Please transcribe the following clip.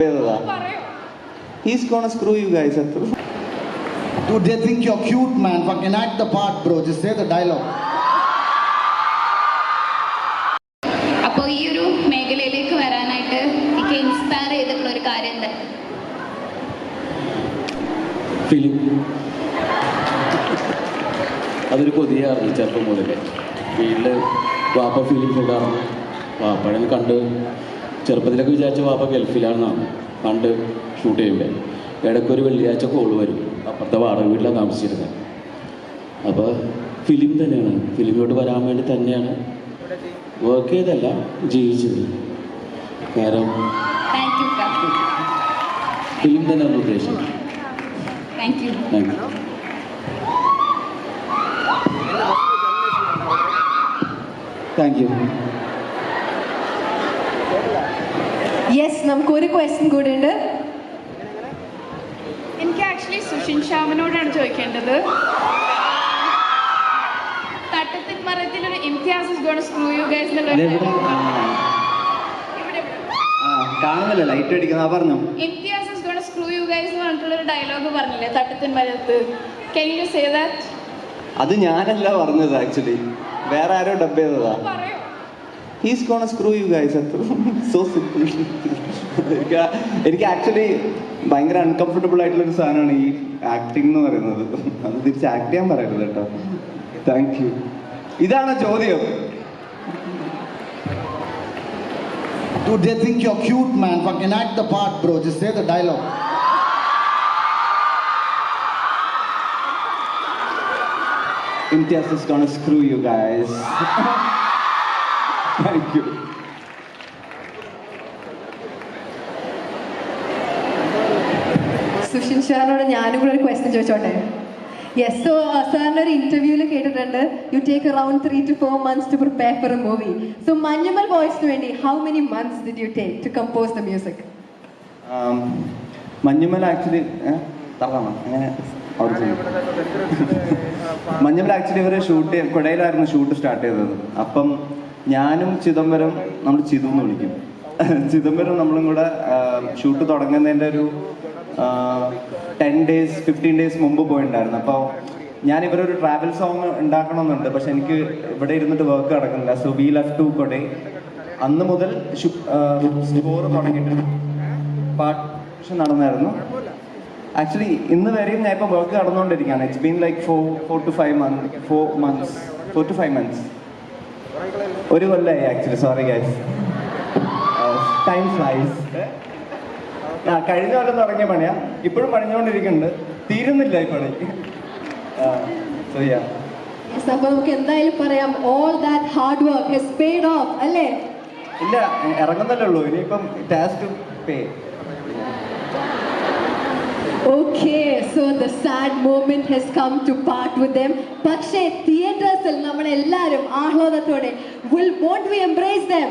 He's gonna screw you guys. Dude, they think you're cute, man. Fucking act the part, bro. Just say the dialogue. അപ്പോൾ ഈ ഒരു മേഖലയിലേക്ക് വരാനായിട്ട് എനിക്ക് inspire ചെയ്തിട്ടുള്ള ഒരു കാര്യം എന്താ ഫിലിം അതൊരു കൊതിയായിരുന്നു ചെറുപ്പം മുതലേ വീട്ടിൽ വാപ്പ ഫിലിം ഉണ്ടായിരുന്നു വാപ്പനെ കണ്ട് ചെറുപ്പത്തിലൊക്കെ വിചാരിച്ച വാപ്പ ഗൾഫിലാണെന്നാണ് പണ്ട് ഷൂട്ട് ചെയ്യുമ്പോൾ ഇടയ്ക്കൊരു വെള്ളിയാഴ്ച കോൾ വരും. അപ്പുറത്തെ വാടക വീട്ടിലാണ് താമസിച്ചിരുന്നത് അപ്പോൾ ഫിലിം തന്നെയാണ്. ഫിലിമിലോട്ട് വരാൻ വേണ്ടി തന്നെയാണ് വർക്ക് ചെയ്തല്ല ജീവിച്ചത്. കാരണം ഫിലിം തന്നെയാണ് ഉദ്ദേശം thank you thank you Thank you. Yes നമുക്ക് ഒരു ക്വസ്റ്റ്യൻ കൂടെ ഉണ്ട് എനിക്ക് ആക്ച്വലി സുഷിൻ ശ്യാമിനോടാണ് ചോദിക്കേണ്ടത്. തട്ടത്തിൻ മറത്തിൽ ഒരു Imtiaz is gonna screw you guys എന്നുള്ള ഒരു ആ. ഇവിടെ. ഇവിടെ. കാണുന്നില്ല ലൈറ്റ് അടിക്കുന്ന ആ പറഞ്ഞു. Imtiaz is gonna screw you guys എന്ന് പറഞ്ഞിട്ടുള്ള ഒരു ഡയലോഗ് പറഞ്ഞില്ലേ Thattathin Marayathu. Can you say that അത് ഞാനല്ല പറഞ്ഞത് ആക്ച്വലി വേറെ ആരോ ഡബ് ചെയ്തതാ. പറയോ. He's gonna screw you guys അത്ര സോ സിമ്പിൾ എനിക്ക് ആക്ച്വലി ഭയങ്കര അൺകംഫർട്ടബിൾ ആയിട്ടുള്ള ഒരു സാധനമാണ് ഈ ആക്ടിംഗ് എന്ന് പറയുന്നത് അത് തിരിച്ച് ആക്ട് ചെയ്യാൻ പറയരുത് കേട്ടോ താങ്ക് യു ഇതാണ് ചോദ്യം Do they think you're cute, man. Fucking act the part, bro. Just say the dialogue. Imtiaz is gonna screw you guys. Thank you. Sushin ഷാറിനോട് ഞാനും കൂടെ ഒരു ക്വസ്റ്റ്യൻ ചോദിച്ചോട്ടെ? യെസ് സോ സാറിന്റെ ഒരു ഇന്റർവ്യൂവിൽ കേട്ടിട്ടുണ്ട്. You take around three two four months to prepare for a movie so Manjummel ബോയ്സിന് വേണ്ടി how many months did you take to compose the music Manjummel actually Manjummel actually ഇവർ shoot കൊടയിലായിരുന്നു shoot start ചെയ്തത്. അപ്പം ഞാനും ചിദംബരം നമ്മൾ ചിതു എന്ന് വിളിക്കും. ചിദംബരം നമ്മളും കൂടെ ഷൂട്ട് തുടങ്ങുന്നതിന്റെ ഒരു ടെൻ ഡേയ്സ് ഫിഫ്റ്റീൻ ഡേയ്സ് മുമ്പ് പോയിട്ടുണ്ടായിരുന്നു അപ്പോൾ ഞാൻ ഇവരൊരു ട്രാവൽ സോങ് ഉണ്ടാക്കണമെന്നുണ്ട് പക്ഷെ എനിക്ക് ഇവിടെ ഇരുന്നിട്ട് വർക്ക് നടക്കുന്നില്ല. So we love to Kodai അന്ന് മുതൽ സ്കോർ തുടങ്ങിയിട്ട് പാട്ട് നടന്നായിരുന്നു. ആക്ച്വലി ഇന്ന് വരെയും ഞാൻ ഇപ്പോൾ വർക്ക് നടന്നുകൊണ്ടിരിക്കുകയാണ് it's been like four four to five month four months four to five months ഒരു കൊല്ലമായി actually sorry guys time flies കഴിഞ്ഞ കൊല്ലം തുടങ്ങിയ പണിയാ. ഇപ്പോഴും പണിഞ്ഞുകൊണ്ടിരിക്കുന്നുണ്ട്. തീരുന്നില്ല ഈ പണി. സോ യാ അപ്പോൾ നമുക്ക് എന്തായാലും പറയാം all that hard work has paid off അല്ലേ? ഇല്ല ഇറങ്ങുന്നല്ലേ ഉള്ളൂ. ഇനിയിപ്പം task pay okay so the sad moment has come to part with them പക്ഷേ തിയേറ്റേഴ്സിൽ നമ്മളെല്ലാവരും ആഹ്ലാദത്തോടെ will won't we embrace them